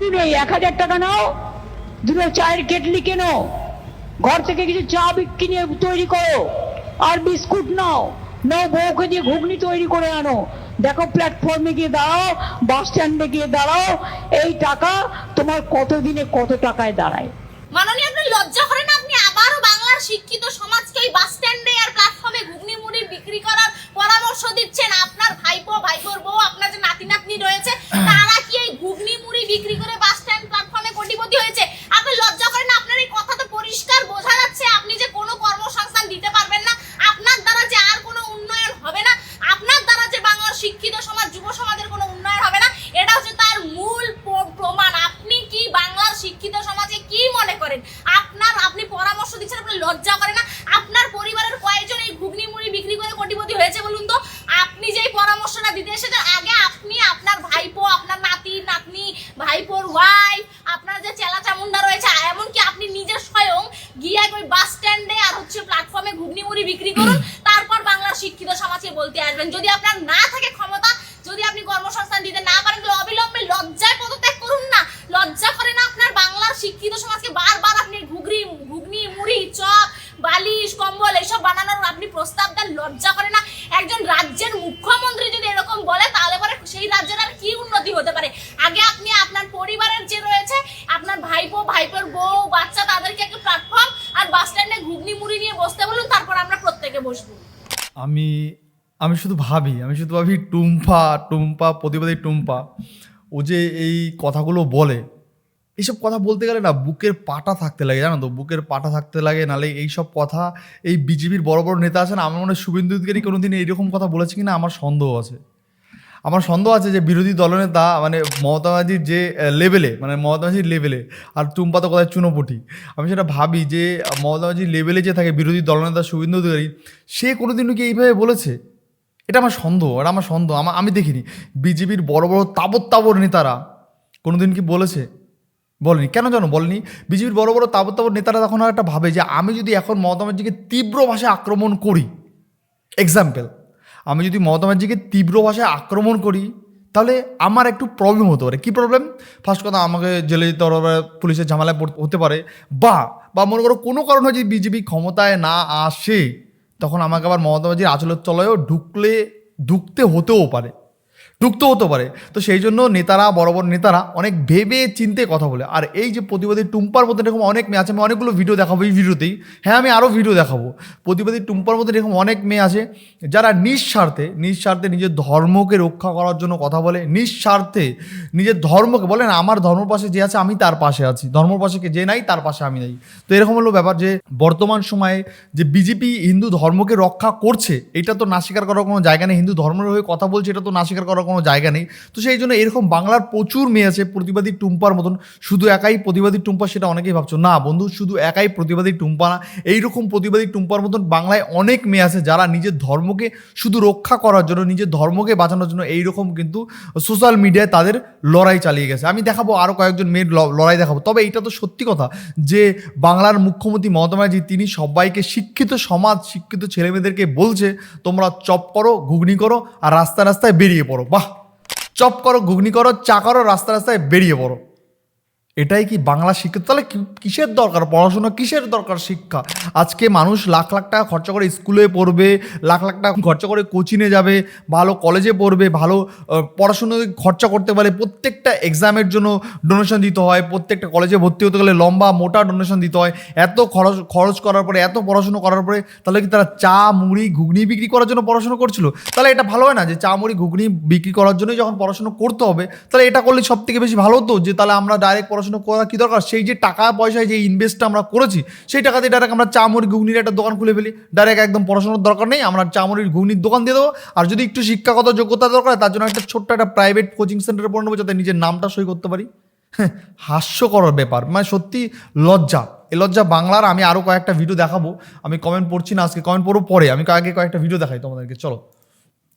নেই এক হাজার টাকা নাও, দুটো চায়ের কেটলি কেনো, ঘর থেকে কিছু চা নিয়ে তৈরি করো, আর বিস্কুট নাও নাও বউকে দিয়ে ঘুগনি তৈরি করে আনো। দেখো প্ল্যাটফর্মে গিয়ে দাঁড়াও বাস স্ট্যান্ডে গিয়ে দাঁড়াও, এই টাকা তোমার কত দিনে কত টাকায় দাঁড়ায়? মাননীয় আপনি লজ্জা করেন আপনি বাংলার শিক্ষিত সমাজকে এই বাস স্ট্যান্ডে আর প্ল্যাটফর্মে ঘুগনি মুড়ি বিক্রি করার পরামর্শ দিচ্ছেন আপনার ভাইপো, ভাইপোর বউ, আপনার যে নাতি নাতনি রয়েছে, তারা কি এই ঘুগনি মুড়ি বিক্রি করে বাস স্ট্যান্ড প্ল্যাটফর্মে কোটিপতি হয়েছে আপনি লজ্জা করেন না? আপনার এই কথা তো পরিষ্কার বোঝা যাচ্ছে আপনি যে কোনো কর্মসংস্থান দিতে পারবেন না আপনার দ্বারা যে আর কোনো উন্নয়ন হবে না আপনার দ্বারা যে বাংলার শিক্ষিত সমাজ যুব সমাজের কোনো উন্নয়ন হবে না এটা হচ্ছে তার মূল প্র- প্রমাণ আপনি কি বাংলার শিক্ষিত সমাজে কি মনে করেন আপনার আপনি পরামর্শ দিচ্ছেন আপনি লজ্জা করেন না আপনার পরিবারের কয়েকজন এই ঘুগনি মুড়ি বিক্রি করে কোটিপতি হয়েছে বলুন তো আপনি যেই পরামর্শটা দিতে এসেছেন আগে আপনি আপনার ভাইপো আপনার নাতি নাতনি ভাইপোর ওয়াইফ আপনার যে চেলা চামুন্ডা রয়েছে এমনকি আপনি নিজে স্বয়ং গিয়ে ওই বাস স্ট্যান্ডে আর হচ্ছে প্ল্যাটফর্মে ঘুগনি মুড়ি বিক্রি করুন তারপর বাংলার শিক্ষিত সমাজকে বলতে আসবেন যদি আপনার না থাকে ক্ষমতা, যদি আপনি কর্মসংস্থান দিতে না পারেন, তাহলে অবিলম্বে লজ্জায় পদত্যাগ করুন না। লজ্জা করে না আপনার বাংলার শিক্ষিত সমাজকে বারবার আপনি ঘুগনি ঘুগনি, মুড়ি, চপ, বালিশ, কম্বল এসব বানানোর আপনি প্রস্তাব দেন, লজ্জা করে না। একজন রাজ্যের মুখ্যমন্ত্রী যদি এরকম বলে, তাহলে পরে সেই রাজ্যের আর কি উন্নতি হতে পারে? আগে আপনি আপনার পরিবারের যে রয়েছে, আপনার ভাইপো, ভাইপোর বউ, বাচ্চা, তাদেরকে একটা প্ল্যাটফর্ম আর বাস স্ট্যান্ডে ঘুগনি, মুড়ি নিয়ে বসতে বলুন, তারপর আমরা প্রত্যেকে বসবো। আমি আমি শুধু ভাবি, আমি শুধু ভাবি টুম্পা টুম্পা, প্রতিবাদী টুম্পা, ও যে এই কথাগুলো বলে এইসব কথা বলতে গেলে না বুকের পাটা থাকতে লাগে, জানো তো? বুকের পাটা থাকতে লাগে, নালে এইসব কথা, এই বিজেপির বড় বড় নেতা আছেন, আমার মনে হয় শুভেন্দু অধিকারী কোনোদিন এইরকম কথা বলেছে কিনা আমার সন্দেহ আছে। আমার সন্দেহ আছে যে বিরোধী দলনেতা মানে মমতা ব্যানার্জির যে লেভেলে মানে মমতা ব্যানার্জির লেভেলে আর টুম্পা তো কোথায় চুনোপুটি? আমি সেটা ভাবি যে, মমতা ব্যানার্জির লেভেলে যে থাকে বিরোধী দলনেতা শুভেন্দু অধিকারী, সে কোনোদিনও কি এইভাবে বলেছে? এটা আমার সন্দেহ, এটা আমার সন্দেহ আমার আমি দেখিনি। বিজেপির বড় বড় তাবর তাবর নেতারা, কোনোদিন কি বলেছে? বলেনি। কেন জানো? বলেনি। বিজেপির বড় বড় তাবর তাবর নেতারা তখন আর একটা ভাবে যে, আমি যদি এখন মমতা ব্যানার্জিকে তীব্র ভাষায় আক্রমণ করি এক্সাম্পল আমি যদি মমতা ব্যানার্জিকে তীব্র ভাষায় আক্রমণ করি, তাহলে আমার একটু প্রবলেম হতে পারে। কী প্রবলেম ফার্স্ট কথা, আমাকে জেলে যেতে হবে পুলিশের ঝামেলায় পড়তে হতে পারে। বা বা মনে করো কোনো কারণে যদি বিজেপি ক্ষমতায় না আসে তখন আমাকে আবার মমতা ব্যানার্জির আচলের তলায়ও ঢুকলে ঢুকতে হতেও পারে। ঢুকতে হতে পারে। তো সেই জন্য নেতারা, বড় বড় নেতারা অনেক ভেবে চিনতে কথা বলে। আর এই যে প্রতিবাদী টুম্পার মধ্যে এরকম অনেক মেয়ে আছে, আমি অনেকগুলো ভিডিও দেখাবো এই ভিডিওতেই হ্যাঁ আমি আরও ভিডিও দেখাবো। প্রতিবাদী টুম্পার মধ্যে এরকম অনেক মেয়ে আছে, যারা নিঃস্বার্থে নিঃস্বার্থে নিজের ধর্মকে রক্ষা করার জন্য কথা বলে, নিঃস্বার্থে নিজের ধর্মকে বলে না আমার ধর্ম পাশে যে আছে, আমি তার পাশে আছি। ধর্ম পাশে যে নাই, তার পাশে আমি নাই। তো এরকম হলো ব্যাপার যে বর্তমান সময়ে যে বিজেপি হিন্দু ধর্মকে রক্ষা করছে, এটা তো না স্বীকার করার কোনো জায়গা নেই। হিন্দু ধর্মের হয়ে কথা বলছে, এটা তো না স্বীকার করার কোনো জায়গা নেই। তো সেই জন্য এরকম বাংলার প্রচুর মেয়ে আছে, প্রতিবাদী টুম্পার মতন। শুধু একাই প্রতিবাদী টুম্পা সেটা অনেকেই ভাবছ। না বন্ধু, শুধু একাই প্রতিবাদী টুম্পা না, এইরকম প্রতিবাদী টুম্পার মতন বাংলায় অনেক মেয়ে আছে যারা নিজের ধর্মকে শুধু রক্ষা করার জন্য, নিজের ধর্মকে বাঁচানোর জন্য এইরকম কিন্তু সোশ্যাল মিডিয়ায় তাদের লড়াই চালিয়ে গেছে। আমি দেখাবো আরও কয়েকজন মেয়ের লড়াই দেখাবো। তবে এটা তো সত্যি কথা যে বাংলার মুখ্যমন্ত্রী মমতা ব্যানার্জি, তিনি সবাইকে শিক্ষিত সমাজ, শিক্ষিত ছেলেমেয়েদেরকে বলছে, তোমরা চপ করো, ঘুগনি করো আর রাস্তায় রাস্তায় বেরিয়ে পড়ো। চপ করো ঘুগনি করো চা করো রাস্তা রাস্তায় বেরিয়ে পড়ো। এটাই কি বাংলা শিক্ষা? তাহলে কিসের দরকার? পড়াশোনা কিসের দরকার শিক্ষা? আজকে মানুষ লাখ লাখ টাকা খরচা করে স্কুলে পড়বে, লাখ লাখ টাকা খরচা করে কোচিংয়ে যাবে, ভালো কলেজে পড়বে, ভালো পড়াশোনা খরচা করতে পারে প্রত্যেকটা এক্সামের জন্য ডোনেশন দিতে হয়, প্রত্যেকটা কলেজে ভর্তি হতে গেলে লম্বা, মোটা ডোনেশন দিতে হয়। এত খরচ খরচ করার পরে, এত পড়াশুনো করার পরে, তাহলে কি তারা চা, মুড়ি, ঘুগনি বিক্রি করার জন্য পড়াশুনো করছিল? তাহলে এটা ভালো হয় না যে চা, মুড়ি, ঘুগনি বিক্রি করার জন্যই যখন পড়াশুনো করতে হবে, তাহলে এটা করলে সব থেকে বেশি ভালো হতো? যে তাহলে আমরা ডাইরেক্ট পড়াশোনা করা কি দরকার? সেই যে টাকা পয়সায় যে ইনভেস্টটা আমরা করেছি সেই টাকা দিয়ে ডাইরেক্ট আমরা চা মুড়ি ঘুগনির একটা দোকান খুলে ফেলি। ডাইরেক্ট একদম পড়াশোনার দরকার নেই আমরা চামড়ির ঘুগনির দোকান দিয়ে দেবো। আর যদি একটু শিক্ষাগত যোগ্যতা দরকার হয় তার জন্য একটা ছোট্ট একটা প্রাইভেট কোচিং সেন্টারে পড়ে নেব যাতে নিজের নামটা সই করতে পারি। হ্যাঁ, হাস্যকর ব্যাপার। মানে সত্যি লজ্জা। এই লজ্জা বাংলার আমি আরও কয়েকটা ভিডিও দেখাবো। আমি কমেন্ট পড়ছি না আজকে কমেন্ট পড়ব পরে। আমি আগে কয়েকটা ভিডিও দেখাই তোমাদেরকে চলো।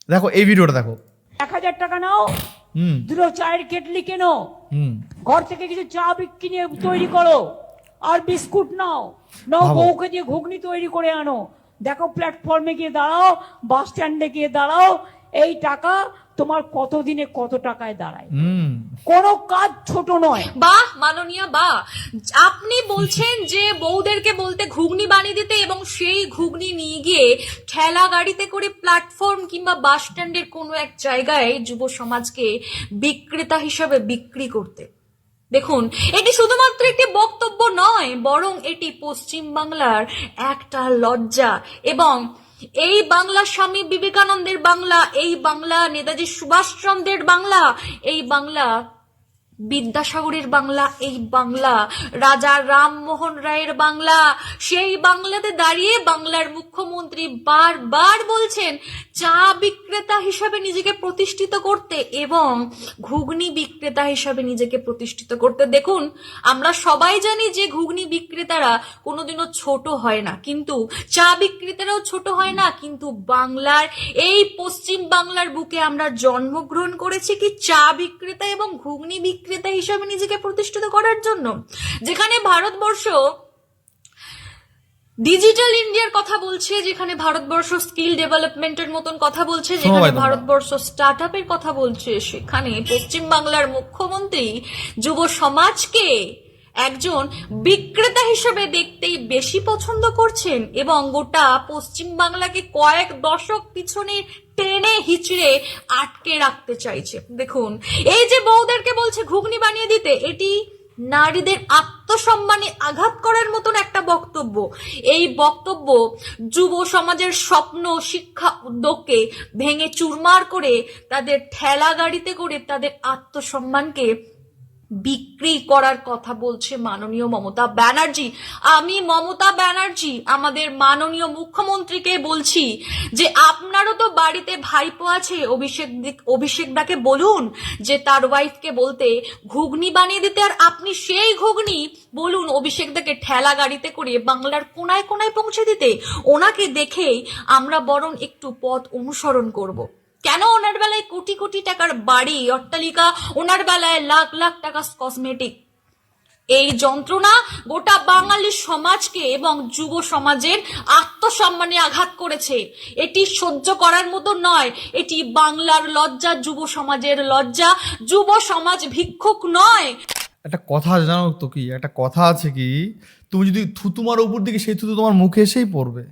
দেখো এই ভিডিওটা দেখো। এক হাজার টাকা নাও। হুম। দুটো চায়ের কেটলি কেনো। ঘর থেকে কিছু চা বিক্রি নিয়ে তৈরি করো আর বিস্কুট নাও। নাও বউকে দিয়ে ঘুগনি তৈরি করে আনো। দেখো প্ল্যাটফর্মে গিয়ে দাঁড়াও বাস স্ট্যান্ডে গিয়ে দাঁড়াও এই টাকা তোমার কত দিনে কত টাকায় দাঁড়ায়? হুম। কোনো কাজ ছোট নয়। বাহ মাননীয় বাহ আপনি বলছেন যে বউদেরকে বলতে ঘুগনি বানিয়ে দিতে এবং সেই ঘুগনি নিয়ে গিয়ে ঠেলা গাড়িতে করে প্ল্যাটফর্ম কিংবা বাস স্ট্যান্ডের কোনো এক জায়গায় যুব সমাজকে বিক্রেতা হিসাবে বিক্রি করতে। দেখুন এটি শুধুমাত্র একটি বক্তব্য নয় বরং এটি পশ্চিম বাংলার একটা লজ্জা এবং এই বাংলা স্বামী বিবেকানন্দের বাংলা এই বাংলা নেতাজি সুভাষচন্দ্রের বাংলা এই বাংলা বিদ্যাসাগরের বাংলা, এই বাংলা। রাজা রামমোহন রায়ের বাংলা। সেই বাংলাতে দাঁড়িয়ে বাংলার মুখ্যমন্ত্রী বারবার বলছেন, চা বিক্রেতা হিসাবে নিজেকে প্রতিষ্ঠিত করতে এবং ঘুগনি বিক্রেতা হিসাবে নিজেকে প্রতিষ্ঠিত করতে। দেখুন, আমরা সবাই জানি যে ঘুগনি বিক্রেতারা কোনোদিনও ছোট হয় না। কিন্তু চা বিক্রেতারাও ছোট হয় না। কিন্তু বাংলার, এই পশ্চিম বাংলার বুকে আমরা জন্মগ্রহণ করেছি কি চা বিক্রেতা এবং ঘুগনি বিক্রেতা হিসেবে নিজেকে প্রতিষ্ঠিত করার জন্য যেখানে ভারতবর্ষ ডিজিটাল ইন্ডিয়ার কথা বলছে যেখানে ভারতবর্ষ স্কিল ডেভেলপমেন্টের মতন কথা বলছে যেখানে ভারতবর্ষ স্টার্ট আপের কথা বলছে সেখানে পশ্চিমবাংলার মুখ্যমন্ত্রী যুব সমাজকে একজন বিক্রেতা হিসেবে দেখতেই বেশি পছন্দ করছেন এবং গোটা পশ্চিম বাংলাকে কয়েক দশক পিছনে টেনে হিচড়ে আটকে রাখতে চাইছে। দেখুন, এই যে বউদেরকে বলছে ঘুগনি বানিয়ে দিতে, এটি নারীদের আত্মসম্মানে আঘাত করার মতন একটা বক্তব্য। এই বক্তব্য যুব সমাজের স্বপ্ন শিক্ষা উদ্যোগকে ভেঙে চুরমার করে তাদের ঠেলা গাড়িতে করে তাদের আত্মসম্মানকে বিক্রি করার কথা বলছে মাননীয় মমতা ব্যানার্জি। আমি মমতা ব্যানার্জি, আমাদের মাননীয় মুখ্যমন্ত্রীকে বলছি যে আপনারও তো বাড়িতে ভাইপো আছে, অভিষেক দি- অভিষেক দাকে বলুন যে তার ওয়াইফকে বলতে ঘুগনি বানিয়ে দিতে। আর আপনি সেই ঘুগনি, বলুন অভিষেক দাকে ঠেলা গাড়িতে করে বাংলার কোনায় কোনায় পৌঁছে দিতে। ওনাকে দেখেই আমরা বরং একটু পথ অনুসরণ করব। কেন ওনার বেলায় কোটি কোটি টাকার বাড়ি, অট্টালিকা, ওনার বেলায় লাখ লাখ টাকা কসমেটিক এই যন্ত্রণা গোটা বাঙালি সমাজকে এবং যুব সমাজের আত্মসম্মানে আঘাত করেছে। এটি সহ্য করার মতো নয়। এটি বাংলার লজ্জা, যুব সমাজের লজ্জা। যুব সমাজ ভিক্ষুক নয়। একটা কথা জানো তো কি? একটা কথা আছে কি? তুমি যদি থুতুমার উপর দিকে, সেই থুতু তোমার মুখে এসেই পড়বে।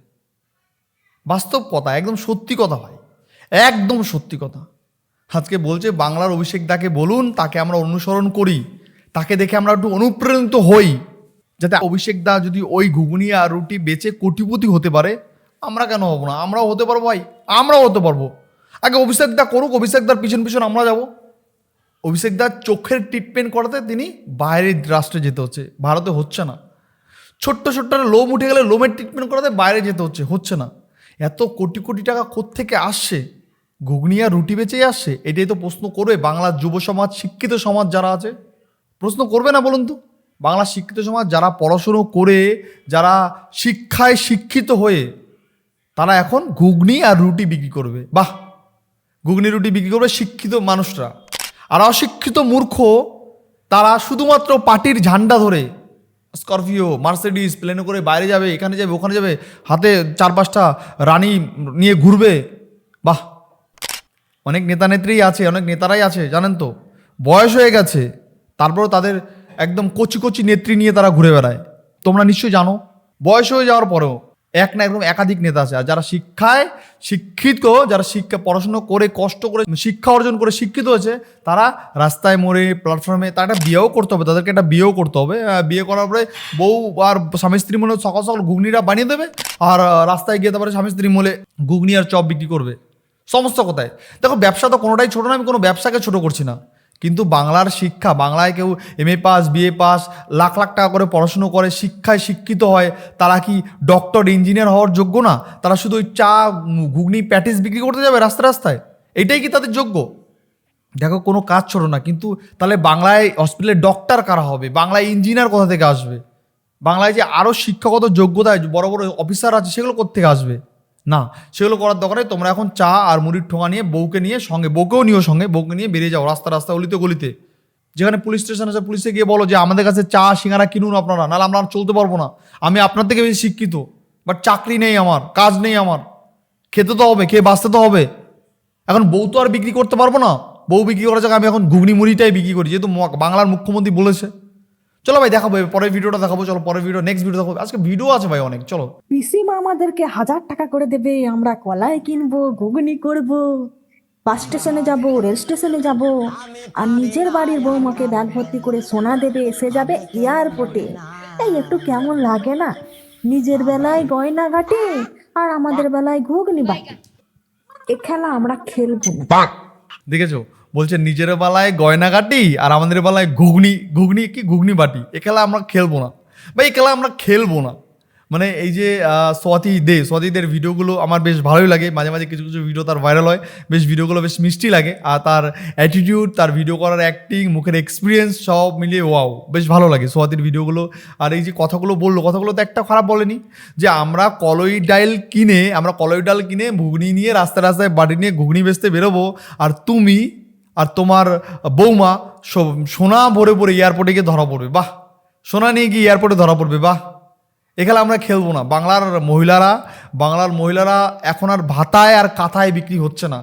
বাস্তব কথা, একদম সত্যি কথা ভাই। একদম সত্যি কথা। আজকে বলছে, বাংলার অভিষেক দাকে বলুন, তাকে আমরা অনুসরণ করি। তাকে দেখে আমরা একটু অনুপ্রাণিত হই। যাতে অভিষেক দা যদি ওই ঘুগনি আর রুটি বেচে কোটিপতি হতে পারে, আমরা কেন হব না? আমরাও হতে পারব ভাই, আমরাও হতে পারব। আগে অভিষেক দা করুক, অভিষেক দার পিছন পিছন আমরা যাব। অভিষেক দার চোখের ট্রিটমেন্ট করাতে তিনি বাইরের রাষ্ট্রে যেতে হচ্ছে, ভারতে হচ্ছে না। ছোট্ট ছোট্ট লোম উঠে গেলে লোমের ট্রিটমেন্ট করাতে বাইরে যেতে হচ্ছে হচ্ছে না। এত কোটি কোটি টাকা থেকে আসছে? ঘুগনি আর রুটি বেচেই আসছে? এটাই তো প্রশ্ন করবে বাংলার যুব সমাজ, শিক্ষিত সমাজ যারা আছে। প্রশ্ন করবে না বলুন তো? বাংলার শিক্ষিত সমাজ যারা পড়াশুনো করে, যারা শিক্ষায় শিক্ষিত হয়ে, তারা এখন ঘুগনি আর রুটি বিক্রি করবে। বাহ! ঘুগনি, রুটি বিক্রি করবে শিক্ষিত মানুষরা। আর অশিক্ষিত মূর্খ, তারা শুধুমাত্র পার্টির ঝান্ডা ধরে, স্করপিও, মার্সিডিস, প্লেনে করে বাইরে যাবে, এখানে যাবে, ওখানে যাবে, হাতে চার পাঁচটা রানী নিয়ে ঘুরবে। বাহ! অনেক নেতা নেত্রী আছে, অনেক নেতারাই আছে, জানেন তো? বয়স হয়ে গেছে, তারপরেও তাদের একদম কচি কচি নেত্রী নিয়ে তারা ঘুরে বেড়ায়। তোমরা নিশ্চয়ই জানো। বয়স হয়ে যাওয়ার পরেও এক না একদম একাধিক নেতা আছে, আর যারা শিক্ষায় শিক্ষিত, যারা শিক্ষা পড়াশুনো করে, কষ্ট করে, শিক্ষা অর্জন করে শিক্ষিত হয়েছে, তারা রাস্তায় মোড়ে প্ল্যাটফর্মে তারা একটা বিয়েও করতে হবে, তাদেরকে একটা বিয়েও করতে হবে। বিয়ে করার পরে বউ আর স্বামী স্ত্রী মনে সকাল সকাল ঘুগনিটা বানিয়ে দেবে, আর রাস্তায় গিয়ে তারপরে স্বামী স্ত্রী মলে ঘুগনি আর চপ বিক্রি করবে। সমস্ত কথায়? দেখো, ব্যবসা তো কোনোটাই ছোটো না, আমি কোনো ব্যবসাকে ছোট করছি না। কিন্তু বাংলার শিক্ষা, বাংলায় কেউ M A pass BA pass lakh lakh টাকা করে পড়াশুনো করে, শিক্ষায় শিক্ষিত হয়, তারা কি ডক্টর ইঞ্জিনিয়ার হওয়ার যোগ্য না? তারা শুধু ওই চা, ঘুগনি, প্যাটিস বিক্রি করতে যাবে রাস্তা রাস্তায়? এটাই কি তাদের যোগ্য? দেখো, কোনো কাজ ছোট না, কিন্তু তাহলে বাংলায় হসপিটালে ডক্টর কারা হবে? বাংলায় ইঞ্জিনিয়ার কোথা থেকে আসবে? বাংলায় যে আরও শিক্ষাগত যোগ্যতায় বড় বড় অফিসার আছে, সেগুলো কোথেকে আসবে? না, সেগুলো করার দরকারে তোমরা এখন চা আর মুড়ির ঠোঙা নিয়ে বউকে নিয়ে সঙ্গে, বউকেও নিও সঙ্গে, বউকে নিয়ে বেরিয়ে যাও রাস্তা রাস্তা গলিতে গলিতে। যেখানে পুলিশ স্টেশন আছে, পুলিশে গিয়ে বলো যে, আমাদের কাছে চা, সিঙ্গারা কিনুন আপনারা, নাহলে আমরা চলতে পারব না। আমি আপনার থেকে বেশি শিক্ষিত বাট চাকরি নেই আমার, কাজ নেই আমার। খেতে তো হবে, খেয়ে বাঁচতে তো হবে। এখন বউ তো আর বিক্রি করতে পারব না। বউ বিক্রি করার জায়গায় আমি এখন ঘুগনি মুড়িটাই বিক্রি করি, যেহেতু বাংলার মুখ্যমন্ত্রী বলেছে। চলো ভাই দেখাবো পরের ভিডিওটা দেখাবো চলো পরের ভিডিও নেক্সট ভিডিও দেখাবো। আজকে ভিডিও আছে ভাই অনেক চলো। পিসিমা আমাদেরকে হাজার টাকা করে দেবে আমরা কলাই কিনবো ঘুগনি করব বাস স্টেশনে যাব রেল স্টেশনে যাব আর নিজের বাড়ির বৌমাকে ব্যাগ ভর্তি করে সোনা দেবে এসে যাবে এয়ারপোর্টে। এই একটু কেমন লাগে না? নিজের বেলায় গয়না ঘাটে আর আমাদের বেলায় ঘুগনি বাটি। এ খেলা আমরা খেলব না। দেখেছ? বলছে, নিজের বেলায় গয়নাগাটি আর আমাদের বেলায় ঘুগনি ঘুগনি কি? ঘুগনি বাটি। এ খেলা আমরা খেলব না। বা এই খেলা আমরা খেলব না। মানে এই যে স্বাতি দে, স্বাতিদের ভিডিওগুলো আমার বেশ ভালোই লাগে। মাঝে মাঝে কিছু কিছু ভিডিও তার ভাইরাল হয়। বেশ ভিডিওগুলো বেশ মিষ্টি লাগে। আর তার অ্যাটিটিউড তার ভিডিও করার অ্যাক্টিং মুখের এক্সপিরিয়েন্স সব মিলিয়ে ওয়াও বেশ ভালো লাগে স্বাতির ভিডিওগুলো। আর এই যে কথাগুলো বলল, কথাগুলো তো একটা খারাপ বলেনি। যে আমরা কলই ডাইল কিনে, আমরা কলই ডাল কিনে ঘুগনি নিয়ে রাস্তায় রাস্তায় বাড়ি নিয়ে ঘুগনি বেচতে বেরোবো। আর তুমি আর তোমার বৌমা সোনা ভরে ভরে এয়ারপোর্টে গিয়ে ধরা পড়বে, বাহ। সোনা নিয়ে গিয়ে এয়ারপোর্টে ধরা পড়বে, বাহ। এখানে আমরা খেলব না। বাংলার মহিলারা বাংলার মহিলারা এখন আর ভাতায় আর কাথায় বিক্রি হচ্ছে না।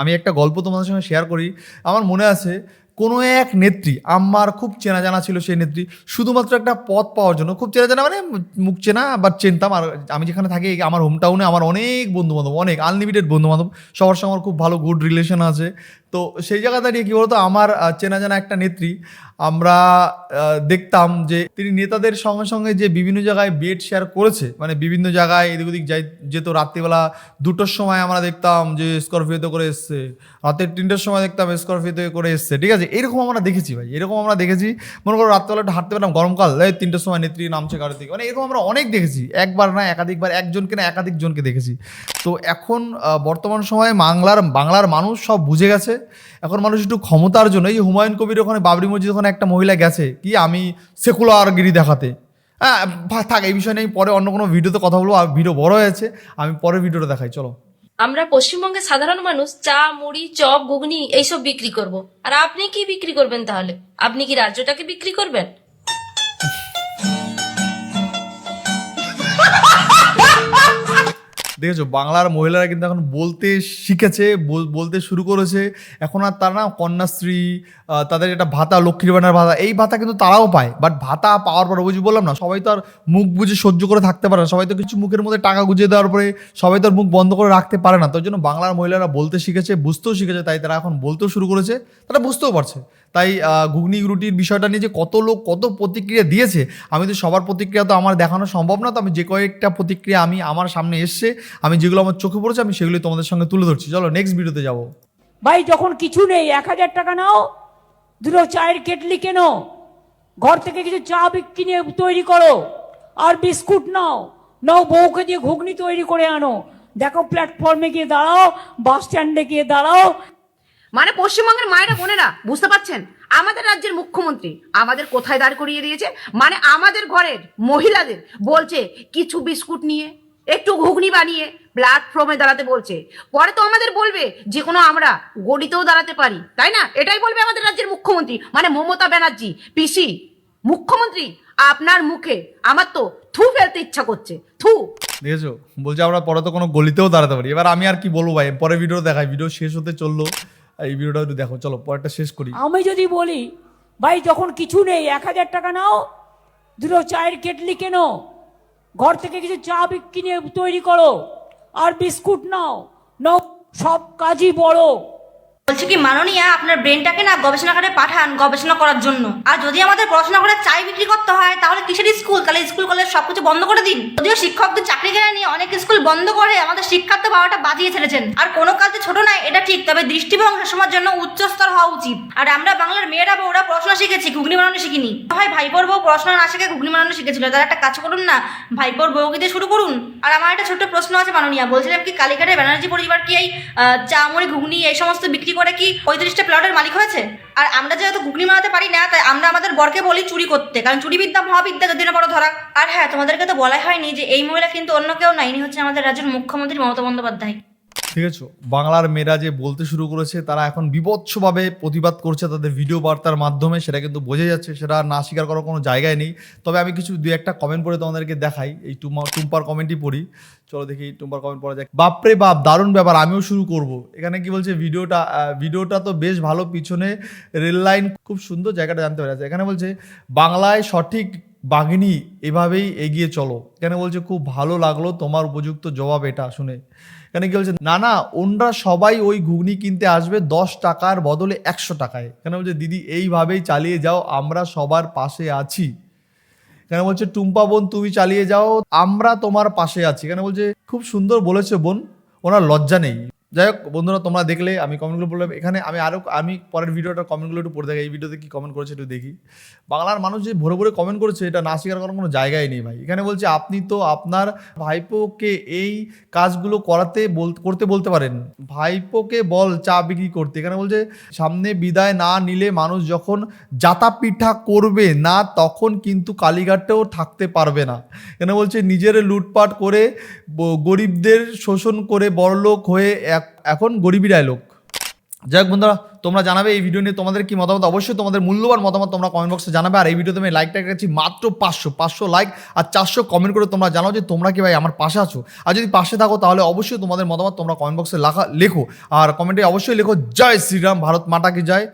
আমি একটা গল্প তোমাদের সঙ্গে শেয়ার করি। আমার মনে আছে, কোনো এক নেত্রী, আমার খুব চেনা জানা ছিল সেই নেত্রী, শুধুমাত্র একটা পথ পাওয়ার জন্য, খুব চেনা জানা মানে মুখ চেনা বা চিনতাম, আর আমি যেখানে থাকি, আমার হোম টাউনে আমার অনেক বন্ধু বান্ধব অনেক আনলিমিটেড বন্ধু বান্ধব সবার সঙ্গে আমার খুব ভালো গুড রিলেশন আছে। তো সেই জায়গা দাঁড়িয়ে কী বলতো? আমার চেনা জানা একটা নেত্রী, আমরা দেখতাম যে তিনি নেতাদের সঙ্গে সঙ্গে যে বিভিন্ন জায়গায় বেড শেয়ার করেছে মানে বিভিন্ন জায়গায় এদিক ওদিক যাই, যেত রাত্রিবেলা দুটোর সময় আমরা দেখতাম যে স্করপিওতে করে এসছে, রাতের তিনটের সময় দেখতাম স্করপিওতে করে এসছে, ঠিক আছে? এরকম আমরা দেখেছি ভাই, এরকম আমরা দেখেছি। মনে করো রাত্রিবেলা একটু হাঁটতে পেলাম গরমকাল, এই তিনটের সময় নেত্রী নামছে গাড়ি থেকে মানে এরকম আমরা অনেক দেখেছি, একবার না একাধিকবার, একজনকে না একাধিক জনকে দেখেছি। তো এখন বর্তমান সময়ে বাংলার বাংলার মানুষ সব বুঝে গেছে এখন মানুষ একটু ক্ষমতার জন্য, এই হুমায়ুন কবির ওখানে, বাবরি মসজিদ ওখানে একটা মহিলা গেছে, কি আমি সেকুলারগিরি দেখাতে। হ্যাঁ থাক, এই বিষয় নিয়ে পরে অন্য কোনো ভিডিওতে কথা বলব, আর ভিডিও বড় হয়েছে, আমি পরে ভিডিওটা দেখাই, চলো। আমরা পশ্চিমবঙ্গে সাধারণ মানুষ, চা, মুড়ি, চপ, ঘুগনি, এইসব বিক্রি করব। আর আপনি কি বিক্রি করবেন তাহলে? আপনি কি রাজ্যটাকে বিক্রি করবেন? দেখেছ? বাংলার মহিলারা কিন্তু এখন বলতে শিখেছে বলতে শুরু করেছে। এখন আর তারা না কন্যাশ্রী তাদের এটা ভাতা, লক্ষ্মীর ভাণ্ডার ভাতা, এই ভাতা কিন্তু তারাও পায়। বাট ভাতা পাওয়ার পর বুঝি বললাম না, সবাই তো আর মুখ বুঝে সহ্য করে থাকতে পারে না। সবাই তো কিছু মুখের মধ্যে টাকা গুজিয়ে দেওয়ার পরে সবাই তো মুখ বন্ধ করে রাখতে পারে না। তার জন্য বাংলার মহিলারা বলতে শিখেছে, বুঝতেও শিখেছে, তাই তারা এখন বলতেও শুরু করেছে, তারা বুঝতেও পারছে। তাই ঘুগনি রুটির বিষয়টা নিয়ে যে কত লোক কত প্রতিক্রিয়া দিয়েছে, আমি তো সবার প্রতিক্রিয়া তো আমার দেখানো সম্ভব না, তো আমি যে কয়েকটা প্রতিক্রিয়া আমি আমার সামনে এসছে, আমি যেগুলো আমার চোখে পড়েছে, আমি সেগুলি তোমাদের সঙ্গে তুলে ধরছি। চলো নেক্সট ভিডিওতে যাব। ভাই, যখন কিছু নেই, এক হাজার টাকা নাও, দুটো চায়ের কেটলি কেনো, ঘর থেকে কিছু চা কিনে তৈরি করো, আর বিস্কুট নাও নাও বউকে দিয়ে ঘুগনি তৈরি করে আনো। দেখো প্ল্যাটফর্মে গিয়ে দাঁড়াও বাস স্ট্যান্ডে গিয়ে দাঁড়াও মানে পশ্চিমবঙ্গের মায়েরা, বোনেরা, বুঝতে পারছেন? আমাদের রাজ্যের মুখ্যমন্ত্রী আমাদের কোথায় দাঁড় করিয়ে দিয়েছে? মানে আমাদের ঘরের মহিলাদের বলছে, কিছু বিস্কুট নিয়ে, একটু ঘুগনি বানিয়ে প্ল্যাটফর্মে দাঁড়াতে বলছে। পরে তো আমাদের বলবে যে কোনো আমরা গড়িতেও দাঁড়াতে পারি। তাই না? এটাই বলবে আমাদের রাজ্যের মুখ্যমন্ত্রী। মানে মমতা ব্যানার্জি, পিসি, মুখ্যমন্ত্রী, আপনার মুখে আমার তো থু ফেলতে ইচ্ছা করছে, থু। দেখেছ? বলছে আমরা পরে তো কোনো গলিতেও দাঁড়াতে পারি। এবার আমি আর কি বলব ভাই? পরে ভিডিও দেখাই। ভিডিও শেষ হতে চলল। এই ভিডিওটা একটু দেখো, চলো, পরেরটা শেষ করি। আমি যদি বলি, ভাই, যখন কিছু নেই, এক হাজার টাকা নাও, দুটো চায়ের কেটলি কেনো, ঘর থেকে কিছু চা কিনে তৈরি করো, আর বিস্কুট নাও নাও, সব কাজই বড়। বলছি কি, মাননীয়া, আপনার ব্রেনটাকে না গবেষণাগারে পাঠান, গবেষণা করার জন্য। আর যদি আমাদের পড়াশোনা করে চাই বিক্রি করতে হয়, তাহলে কিসের স্কুল? তাহলে স্কুল, কলেজ সবকিছু বন্ধ করে দিন। যদিও শিক্ষকদের চাকরি কেনা নিয়ে অনেক স্কুল বন্ধ করে আমাদের শিক্ষার্থী বাবাটা বাজিয়ে ছেড়েছেন। আর কোনো কাজে ছোট নয়, এটা ঠিক, তবে দৃষ্টিভঙ্গি সমাজ জন্য উচ্চস্তর হওয়া উচিত। আর আমরা বাংলার মেয়েরা বউরা পড়াশোনা শিখেছি, ঘুগনি বানানো শিখিনি। হয় ভাইপোর বউ পড়াশোনা না শিখে ঘুগনি বানানো শিখেছিল। তারা একটা কাজ করুন না, ভাইপোর বউকে দিয়ে শুরু করুন। আর আমার একটা ছোট্ট প্রশ্ন আছে মাননীয়া, বলছিলাম কি, কালীঘাটের ব্যানার্জি পরিবার কি এই চামড়ি ঘুগনি এই সমস্ত বিক্রি করে কি পঁয়ত্রিশটা প্লটের মালিক হয়েছে? আর আমরা যেহেতু গুগলি মারাতে পারি না, তাই আমরা আমাদের বরকে বলি চুরি করতে। কারণ চুরি বিদ্যা মহাবিদ্যা যদি না বড় ধরা। আর হ্যাঁ তোমাদেরকে তো বলাই হয়নি যে এই মহিলা কিন্তু অন্য কেউ নাইনি হচ্ছে আমাদের রাজ্যের মুখ্যমন্ত্রী মমতা বন্দ্যোপাধ্যায়। ঠিক আছে? বাংলার মেয়েরা যে বলতে শুরু করেছে, তারা এখন বিভৎসভাবে প্রতিবাদ করছে তাদের ভিডিও বার্তার মাধ্যমে, সেটা কিন্তু বোঝা যাচ্ছে, সেটা না স্বীকার করার কোনো জায়গায় নেই। তবে আমি কিছু দুই একটা কমেন্ট পড়ে তোমাদেরকে দেখাই। এই টুমা টুম্পার কমেন্টই পড়ি। চলো দেখি, টুম্পার কমেন্ট পড়া যাক। বাপরে বাপ, দারুণ ব্যাপার, আমিও শুরু করব। এখানে কি বলছে, ভিডিওটা ভিডিওটা তো বেশ ভালো, পিছনে রেল লাইন, খুব সুন্দর জায়গাটা জানতে পেরেছে এখানে বলছে, বাংলায় সঠিক বাঘিনী এভাবেই এগিয়ে চলো। এখানে বলছে, খুব ভালো লাগল তোমার উপযুক্ত জবাব এটা, শুনে। এখানে কি বলছে? না না ওনরা সবাই ওই ঘুগনি কিনতে আসবে দশ টাকার বদলে একশো টাকায়। কেন বলছে, দিদি, এইভাবেই চালিয়ে যাও, আমরা সবার পাশে আছি। কেন বলছে, টুম্পা বোন, তুমি চালিয়ে যাও, আমরা তোমার পাশে আছি। কেন বলছে, খুব সুন্দর বলেছে বোন, ওনার লজ্জা নেই। যাই হোক, বন্ধুরা, তোমরা দেখলে, আমি কমেন্টগুলো বললাম। এখানে আমি আরও আমি পরের ভিডিওটার কমেন্টগুলো একটু পড়ে দেখি। এই ভিডিওতে কি কমেন্ট করেছে একটু দেখি। বাংলার মানুষ যে ভরে ভরে কমেন্ট করেছে, এটা না স্বীকার করার কোনো জায়গায় নেই ভাই। এখানে বলছে, আপনি তো আপনার ভাইপোকে এই কাজগুলো করাতে বল, করতে বলতে পারেন। ভাইপোকে বল, চা বিক্রি করতে। এখানে বলছে, সামনে বিদায় না নিলে মানুষ যখন জাতা পিঠা করবে না, তখন কিন্তু কালীঘাটেও থাকতে পারবে না। এখানে বলছে, নিজের লুটপাট করে গরিবদের শোষণ করে বড়লোক হয়ে এক- এখন গরিবই লোক। যাই হোক বন্ধুরা, তোমরা জানাবে এই ভিডিও নিয়ে তোমাদের কি মতামত? অবশ্যই তোমাদের মূল্যবান মতামত তোমরা কমেন্ট বক্সে জানাবে। আর এই ভিডিওতে আমি লাইকটা রেখেছি মাত্র পাঁচশো পাঁচশো লাইক আর চারশো কমেন্ট করে তোমরা জানাও যে তোমরা কি ভাই আমার পাশে আছো। আর যদি পাশে থাকো তাহলে অবশ্যই তোমাদের মতামত তোমরা কমেন্ট বক্সে লেখা লেখো। আর কমেন্টে অবশ্যই লেখো, জয় শ্রীরাম, ভারত মাটাকে কি জয়?